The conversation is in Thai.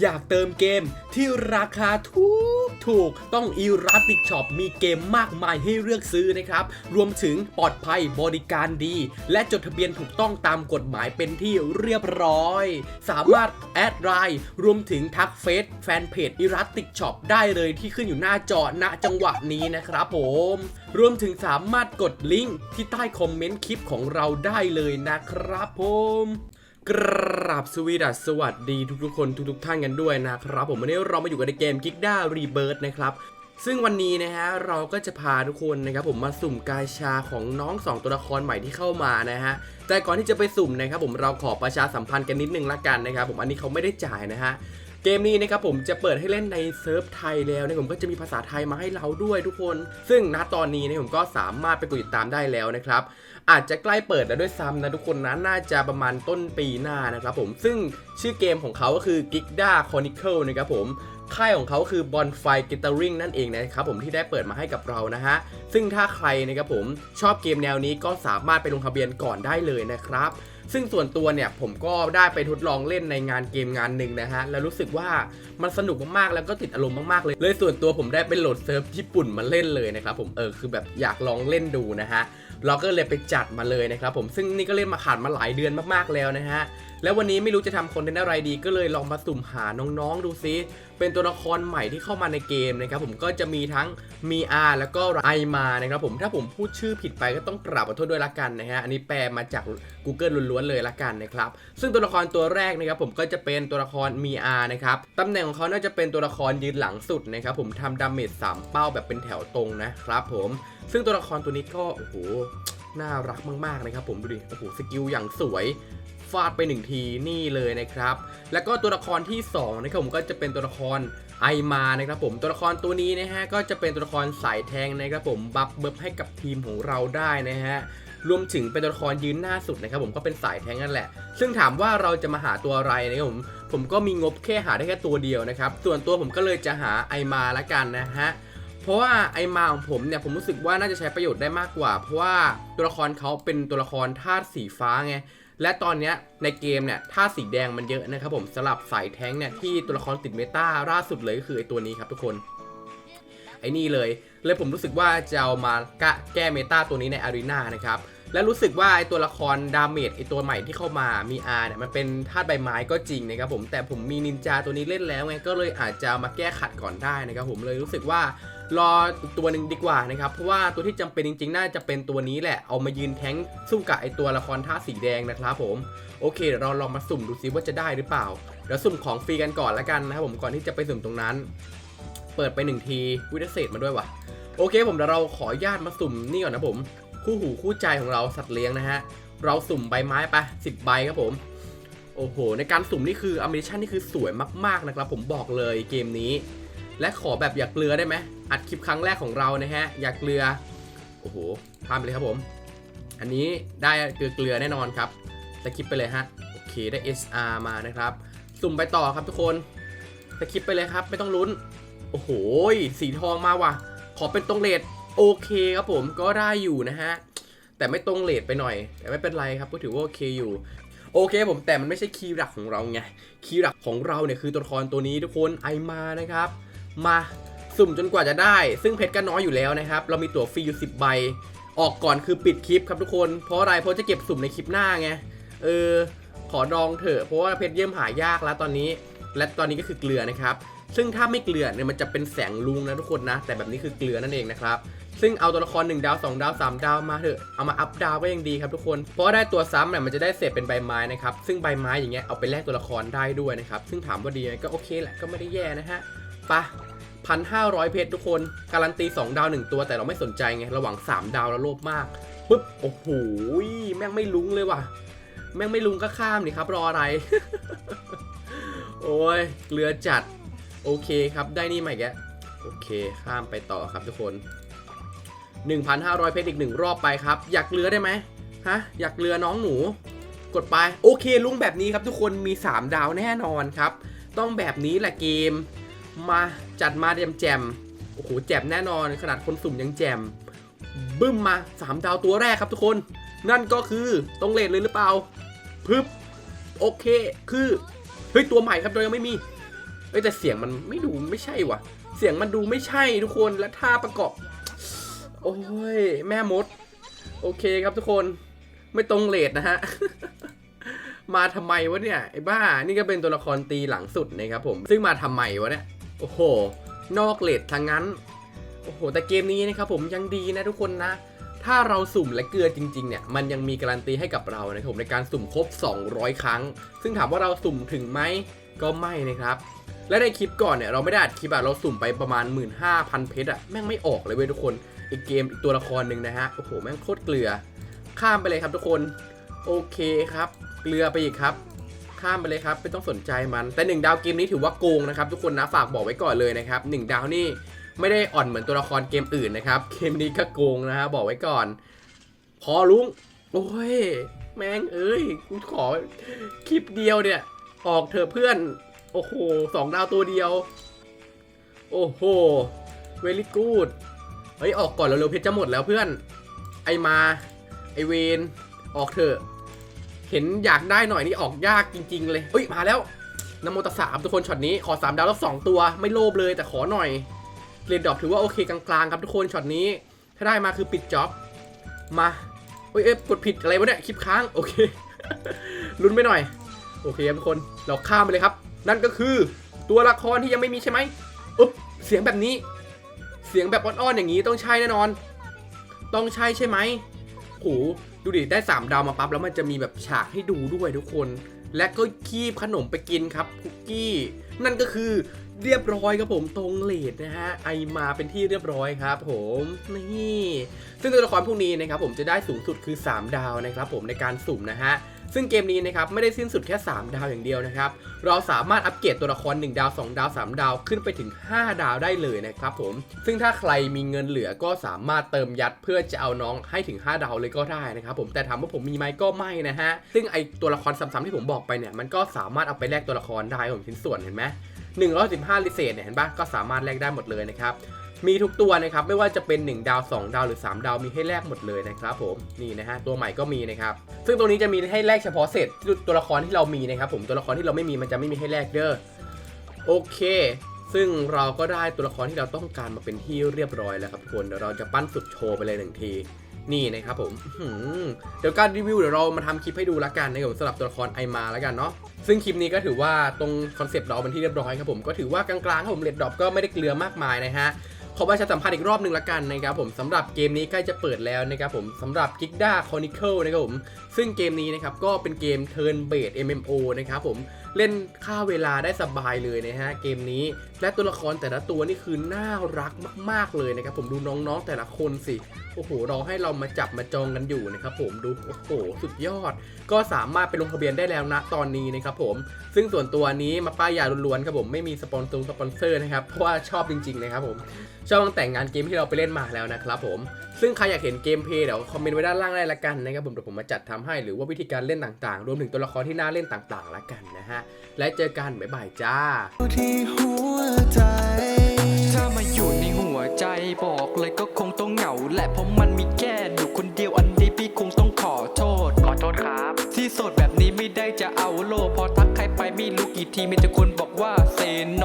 อยากเติมเกมที่ราคาถูกถูกต้อง e r a t i c Shop มีเกมมากมายให้เลือกซื้อนะครับ รวมถึงปลอดภัยบริการดี และจดทะเบียนถูกต้องตามกฎหมายเป็นที่เรียบร้อย สามารถแอดไลน์รวมถึงทักเฟซแฟนเพจ e r a t i c Shop ได้เลยที่ขึ้นอยู่หน้าจอณจังหวะนี้นะครับผมรวมถึงสามารถกดลิงก์ที่ใต้คอมเมนต์คลิปของเราได้เลยนะครับผม กราบสวีดัสสวัสดีทุกๆคนทุกๆท่านกันด้วยนะครับ ผมวันนี้เรามาอยู่กันในเกมกิกด้ารีเบิร์ดนะครับซึ่งวันนี้นะฮะเราก็จะพาทุกคนนะครับผมมาสุ่มกาชาของน้อง 2 ตัวละครใหม่ที่เข้ามานะฮะแต่ก่อนที่จะไปสุ่มนะครับผมเราขอประชาสัมพันธ์กันนิดนึงละกันนะครับผมอันนี้เขาไม่ได้จ่ายนะฮะ เกมนี้นะครับผมจะเปิดให้เล่นในเซิร์ฟไทยแล้วนะผมก็จะมีภาษาไทยมาให้เราด้วยทุกคน ซึ่งณตอนนี้นะผมก็สามารถไปกดติดตามได้แล้วนะครับอาจจะใกล้เปิดแล้วด้วยซ้ำนะทุกคนนะน่าจะประมาณต้นปีหน้านะครับผมซึ่งชื่อเกมของเขาก็คือ Gigda Chronicle นะครับผมค่ายของเขาคือ Bonfire Gathering นั่นเองนะครับผมที่ได้เปิดมาให้กับเรานะฮะ ซึ่งถ้าใครนะครับผมชอบเกมแนวนี้ก็สามารถไปลงทะเบียนก่อนได้เลยนะครับ ซึ่งส่วนตัวเนี่ยผมก็ได้ไปทดลองเล่นในงานเกมงานหนึ่งนะฮะ แล้วรู้สึกว่ามันสนุกมากๆ แล้วก็ติดอารมณ์มากๆ เลย เลยส่วนตัวผมได้ไปโหลดเซิร์ฟญี่ปุ่นมาเล่นเลยนะครับผม เออคือแบบอยากลองเล่นดูนะฮะ เราก็เลยไปจัดมาเลยนะครับผม ซึ่งนี่ก็เล่นมาขาดมาหลายเดือนมากๆแล้วนะฮะ แล้ววันนี้ไม่รู้จะทำคอนเทนต์อะไรดี ก็เลยลองมาสุ่มหาน้องๆดูซิเป็นตัวละครใหม่ที่เข้ามาในเกมนะครับผมก็จะมีทั้งมีอาแล้วก็ไอมานะครับผมถ้าผมพูดชื่อผิดไปก็ต้องกราบขอโทษด้วยละกันนะฮะอันนี้แปลมาจาก Google ล้วนๆเลยละกันนะครับซึ่งตัวละครตัวแรกนะครับผมก็จะเป็นตัวละครมีอานะครับตำแหน่งของเขาน่าจะเป็นตัวละครยืนหลังสุดนะครับผมทำดาเมจ3เป้าแบบเป็นแถวตรงนะครับผมซึ่งตัวละครตัวนี้ก็โอ้โหน่ารักมากๆนะครับผมดูดิโอ้โหสกิลอย่างสวย ฟาดไปหนึ่งทีนี่เลยนะครับ แล้วก็ตัวละครที่2นะครับผมก็จะเป็นตัวละครไอมานะครับผมตัวละครตัวนี้นะฮะก็จะเป็นตัวละครสายแทงนะครับผมบัฟเบิบให้กับทีมของเราได้นะฮะรวมถึงเป็นตัวละครยืนหน้าสุดนะครับผมก็เป็นสายแทงนั่นแหละ ซึ่งถามว่าเราจะมาหาตัวอะไรนะครับผมผมก็มีงบแค่หาได้แค่ตัวเดียวนะครับส่วนตัวผมก็เลยจะหาไอมาละกันนะฮะเพราะว่าไอมาของผมเนี่ยผมรู้สึกว่าน่าจะใช้ประโยชน์ได้มากกว่า เพราะว่าตัวละครเขาเป็นตัวละครธาตุสีฟ้าไง และตอนนี้ในเกมเนี่ยถ้าสีแดงมันเยอะนะครับผมสลับสายแท้งเนี่ยที่ตัวละครติดเมตาล่าสุดเลยก็คือไอตัวนี้ครับทุกคนไอ้นี่เลย เลยผมรู้สึกว่าจะเอามากะแก้เมตาตัวนี้ในอารีนานะครับ และรู้สึกว่าไอตัวละครดาเมจไอตัวใหม่ที่เข้ามามีอาเนี่ยมันเป็นธาตุใบไม้ก็จริงนะครับผมแต่ผมมีนินจาตัวนี้เล่นแล้วไงก็เลยอาจจะมาแก้ขัดก่อนได้นะครับผมเลยรู้สึกว่ารออีกตัวหนึ่งดีกว่านะครับเพราะว่าตัวที่จำเป็นจริง ๆ น่าจะเป็นตัวนี้แหละเอามายืนแทงสู้กับไอตัวละครธาตุสีแดงนะครับผมโอเคเดี๋ยวเราลองมาสุ่มดูซิว่าจะได้หรือเปล่าเดี๋ยวสุ่มของฟรีกันก่อนละกันนะครับผมก่อนที่จะไปสุ่มตรงนั้น เปิดไปหนึ่งทีวิทยาเศษมาด้วยว่ะโอเค ผมเดี๋ยวเราขออนุญาตมาสุ่มนี่ก่อนนะผม คู่หูคู่ใจของเราสัตว์เลี้ยงนะฮะ เราสุ่มใบไม้ไปสิบใบครับผม โอ้โห ในการสุ่มนี่คืออเมริชันนี่คือสวยมากๆนะครับ ผมบอกเลยเกมนี้ และขอแบบอยากเกลือได้ไหมอัดคลิปครั้งแรกของเรานะฮะ อยากเกลือ โอ้โหพาดไปเลยครับผม อันนี้ได้เกลือเกลือแน่นอนครับสคริปไปเลยฮะ โอเคได้ SR มานะครับ สุ่มไปต่อครับทุกคนสคริปไปเลยครับ ไม่ต้องลุ้น โอ้โห สีทองมาว่ะ ขอเป็นตรงเลท โอเคครับผมก็ได้อยู่นะฮะ แต่ไม่ตรงเลทไปหน่อย แต่ไม่เป็นไรครับก็ถือว่าโอเคอยู่โอเคผมแต่มันไม่ใช่คีย์หลักของเราไงคีย์หลักของเราเนี่ยคือตัวละครตัวนี้ทุกคนไอมานะครับ มาสุ่มจนกว่าจะได้ ซึ่งเพชรก็น้อยอยู่แล้วนะครับ เรามีตั๋วฟรีอยู่ 10 ใบ ออกก่อนคือปิดคลิปครับทุกคน เพราะอะไรเพราะจะเก็บสุ่มในคลิปหน้าไงเออขอดองเถอะเพราะว่าเพชรเยี่ยมหายากแล้วตอนนี้ และตอนนี้ก็คือเกลือนะครับ ซึ่งถ้าไม่เกลือเนี่ยมันจะเป็นแสงลุงนะทุกคนนะ แต่แบบนี้คือเกลือนั่นเองนะครับซึ่งเอาตัวละคร 1 ดาว 2 ดาว 3 ดาวมาเถอะ เอามาอัพดาวก็ยังดีครับทุกคน เพราะได้ตัวซ้ำเนี่ยมันจะได้เศษเป็นใบไม้นะครับ ซึ่งใบไม้อย่างเงี้ยเอาไปแลกตัวละครได้ด้วยนะครับ ซึ่งถามว่าดีไหมก็โอเคแหละ ก็ไม่ได้แย่นะฮะปะพันห้าร้อยเพชรทุกคน การันตี 2 ดาว 1 ตัวแต่เราไม่สนใจไง ระหว่าง 3 ดาวแล้วโลภมากปุ๊บ โอ้โห แม่งไม่ลุ้งเลยว่ะ แม่งไม่ลุ้งก็ข้ามนี่ครับ รออะไร โอ้ย เกลือจัด โอเคครับได้นี่ใหม่แกโอเคข้ามไปต่อครับทุกคน 1,500 เพชรอีกหนึ่งรอบไปครับ อยากเรือได้ไหมฮะอยากเรือน้องหนู กดไปโอเคลุงแบบนี้ครับทุกคนมี 3 ดาวแน่นอนครับ ต้องแบบนี้แหละเกม มาจัดมาแจมแจมโอ้โหแจมแน่นอนขนาดคนสุ่มยังแจมบึ้มมา 3 ดาวตัวแรกครับทุกคน นั่นก็คือตรงเลนเลยหรือเปล่า พึบ โอเค คือ เฮ้ย ตัวใหม่ครับเรายังไม่มี เอ้ยแต่เสียงมันไม่ดูไม่ใช่ว่ะ เสียงมันดูไม่ใช่ทุกคนและท่าประกอบ โอ้ยแม่มด โอเคครับทุกคนไม่ตรงเลทนะฮะ มาทำไมวะเนี่ยไอ้บ้า นี่ก็เป็นตัวละครตีหลังสุดนะครับผม ซึ่งมาทำไมวะเนี่ย โอ้โห นอกเลททางนั้น โอ้โห แต่เกมนี้นะครับผมยังดีนะทุกคนนะ ถ้าเราสุ่มและเกลือจริงๆเนี่ย มันยังมีการันตีให้กับเรานะครับผมในการสุ่มครบ 200 ครั้ง ซึ่งถามว่าเราสุ่มถึงไหม ก็ไม่นะครับ และในคลิปก่อนเนี่ยเราไม่ได้อัดคลิปอะเราสุ่มไปประมาณ 15,000 เพชรอะแม่งไม่ออกเลยเว้ยทุกคนอีกเกมอีกตัวละครหนึ่งนะฮะโอ้โหแม่งโคตรเกลือ ข้ามไปเลยครับทุกคนโอเคครับ เกลือไปอีกครับ ข้ามไปเลยครับไม่ต้องสนใจมัน แต่หนึ่งดาวเกมนี้ถือว่าโกงนะครับทุกคนนะฝากบอกไว้ก่อนเลยนะครับหนึ่งดาวนี่ไม่ได้อ่อนเหมือนตัวละครเกมอื่นนะครับเกมนี้ก็โกงนะฮะบอกไว้ก่อน พอลุงโอ้ยแม่งเอ้ยกูขอคลิปเดียวเนี่ยออกเถอะเพื่อน โอ้โหสองดาวตัวเดียว โอ้โห เวลิกูด เฮ้ย ออกก่อนเร็วๆเพชรจะหมดแล้วเพื่อน ไอมา ไอเวน ออกเถอะ เห็นอยากได้หน่อยนี่ออกยากจริง ๆ เลยเฮ้ย มาแล้วนโมตสสะครับทุกคนช็อตนี้ขอ 3 ดาวแล้ว2ตัว ไม่โลภเลยแต่ขอหน่อยเรดดรอปถือว่าโอเคกลางๆครับทุกคนช็อตนี้ ถ้าได้มาคือปิดจ็อบ มาเฮ้ยเอ๊ะกดผิดอะไรวะเนี่ยคลิปค้าง โอเคลุ้นไปหน่อย โอเคครับทุกคนเราข้ามไปเลยครับ นั่นก็คือตัวละครที่ยังไม่มีใช่ไหมอุ๊บเสียงแบบนี้ เสียงแบบอ่อนๆอย่างนี้ต้องใช่แน่นอน ต้องใช่ใช่ไหมโหดูดิได้ 3 ดาวมาปั๊บแล้วมันจะมีแบบฉากให้ดูด้วยทุกคน และก็คีบขนมไปกินครับคุกกี้ นั่นก็คือเรียบร้อยครับผมตรงเลดนะฮะไอมาเป็นที่เรียบร้อยครับผมนี่ซึ่งตัวละครพวกนี้นะครับผมจะได้สูงสุดคือ 3 ดาวนะครับผมในการสุ่มนะฮะ ซึ่งเกมนี้นะครับไม่ได้สิ้นสุดแค่ 3 ดาวอย่างเดียวนะครับ เราสามารถอัปเกรดตัวละคร 1 ดาว 2 ดาว 3 ดาวขึ้นไปถึง 5 ดาวได้เลยนะครับผม ซึ่งถ้าใครมีเงินเหลือก็สามารถเติมยัดเพื่อจะเอาน้องให้ถึง 5 ดาวเลยก็ได้นะครับผมแต่ถามว่าผมมีไหมก็ไม่นะฮะ ซึ่งไอตัวละครซ้ำๆที่ผมบอกไปเนี่ยมันก็สามารถเอาไปแลกตัวละครได้ผมชิ้นส่วนเห็นไหม115ลิเศษเนี่ยเห็นปะก็สามารถแลกได้หมดเลยนะครับ มีทุกตัวนะครับไม่ว่าจะเป็น 1 ดาว 2 ดาวหรือ 3 ดาวมีให้แลกหมดเลยนะครับผมนี่นะฮะตัวใหม่ก็มีนะครับซึ่งตัวนี้จะมีให้แลกเฉพาะเซตตัวละครที่เรามีนะครับผมตัวละครที่เราไม่มีมันจะไม่มีให้แลกเด้อโอเค ซึ่งเราก็ได้ตัวละครที่เราต้องการมาเป็นที่เรียบร้อยแล้วครับทุกคนเดี๋ยวเราจะปั้นสุดโชว์ไปเลยหนึ่งทีนี่นะครับผมเดี๋ยวการรีวิวเดี๋ยวเรามาทำคลิปให้ดูละกันนะครับสำหรับตัวละครไอมาล้วกันเนาะซึ่งคลิปนี้ก็ถือว่าตรงคอนเซปต์เราเป็นที่เรียบร้อยครับผมก็ถือว่ากลางๆครับผมเลดดรอปก็ไม่ได้เกลือมากมายนะฮะ ขอประชาสัมพันธ์อีกรอบหนึ่งละกันนะครับผมสำหรับเกมนี้ใกล้จะเปิดแล้วนะครับผมสำหรับ g i g d a Chronicle นะครับผมซึ่งเกมนี้นะครับก็เป็นเกม Turn Based MMO นะครับผมเล่นค่าเวลาได้สบายเลยนะฮะเกมนี้ และตัวละครแต่ละตัวนี่คือน่ารักมาก ๆเลยนะครับผมดูน้องๆแต่ละคนสิโอ้โหรอให้เรามาจับมาจองกันอยู่นะครับผมดูโอ้โหสุดยอด ก็สามารถไปลงทะเบียนได้แล้วนะตอนนี้นะครับผมซึ่งส่วนตัวนี้มาป้ายยาล้วนๆครับผมไม่มีสปอนเซอร์สปอนเซอร์นะครับเพราะว่าชอบจริงๆนะครับผมชอบตั้งแต่งานเกมที่เราไปเล่นมาแล้วนะครับผมซึ่งใครอยากเห็นเกมเพลย์เดี๋ยวคอมเมนต์ไว้ด้านล่างได้ละกันนะครับผมเดี๋ยวผมมาจัดทำให้หรือว่าวิธีการเล่นต่างๆ รวมถึงตัวละครที่น่าเล่นต่างๆละกันนะฮะและเจอกันบ๊ายบายจ้าที่หัวใจถ้ามาอยู่ในหัวใจบอกเลยก็คงต้องเหงาแหละเพราะมันมีแค่อยู่คนเดียวอันนี้พี่คงต้องขอโทษขอโทษครับ ที่โสดแบบนี้ไม่ได้จะเอาโลกพอทักใครไปไม่รู้กี่ทีมีแต่คนบอกว่าเซโน